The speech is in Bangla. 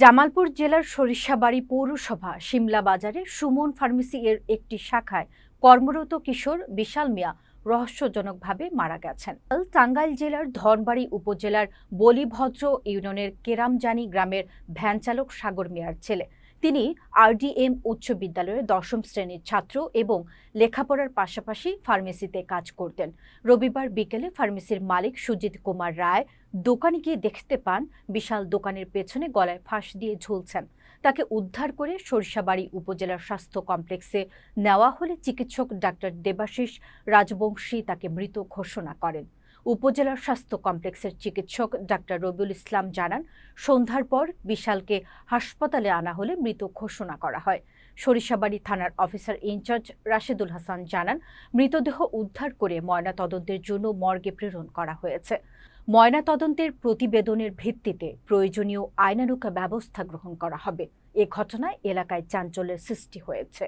জামালপুর জেলার সরিষাবাড়ি পৌরসভা সিমলা বাজারে সুমন ফার্মেসি এর একটি শাখায় কর্মরত কিশোর বিশাল মিয়া রহস্যজনকভাবে মারা গেছেন। টাঙ্গাইল জেলার ধনবাড়ি উপজেলার বলিভদ্র ইউনিয়নের কেরামজানি গ্রামের ভ্যানচালক সাগর মিয়ার ছেলে। তিনি আরডিএম উচ্চ বিদ্যালয়ের দশম শ্রেণির ছাত্র এবং লেখাপড়ার পাশাপাশি ফার্মেসিতে কাজ করতেন। রবিবার বিকেলে ফার্মেসির মালিক সুজিত কুমার রায় দোকানে গিয়ে দেখতে পান বিশাল দোকানের পেছনে গলায় ফাঁস দিয়ে ঝুলছেন। তাকে উদ্ধার করে সরিষাবাড়ি উপজেলার স্বাস্থ্য কমপ্লেক্সে নেওয়া হলে চিকিৎসক ডাক্তার দেবাশিস রাজবংশী তাকে মৃত ঘোষণা করেন। উপজেলার স্বাস্থ্য কমপ্লেক্সের চিকিৎসক ডাক্তার রবিউল ইসলাম জানান, সন্ধ্যার পর বিশালকে হাসপাতালে আনা হলে মৃত ঘোষণা করা হয়। সরিষাবাড়ি থানার অফিসার ইনচার্জ রাশেদুল হাসান জানান, মৃতদেহ উদ্ধার করে ময়না তদন্তের জন্য মর্গে প্রেরণ করা হয়েছে। ময়না তদন্তের প্রতিবেদনের ভিত্তিতে প্রয়োজনীয় আইনানুক ব্যবস্থা গ্রহণ করা হবে। এ ঘটনায় এলাকায় চাঞ্চল্যের সৃষ্টি হয়েছে।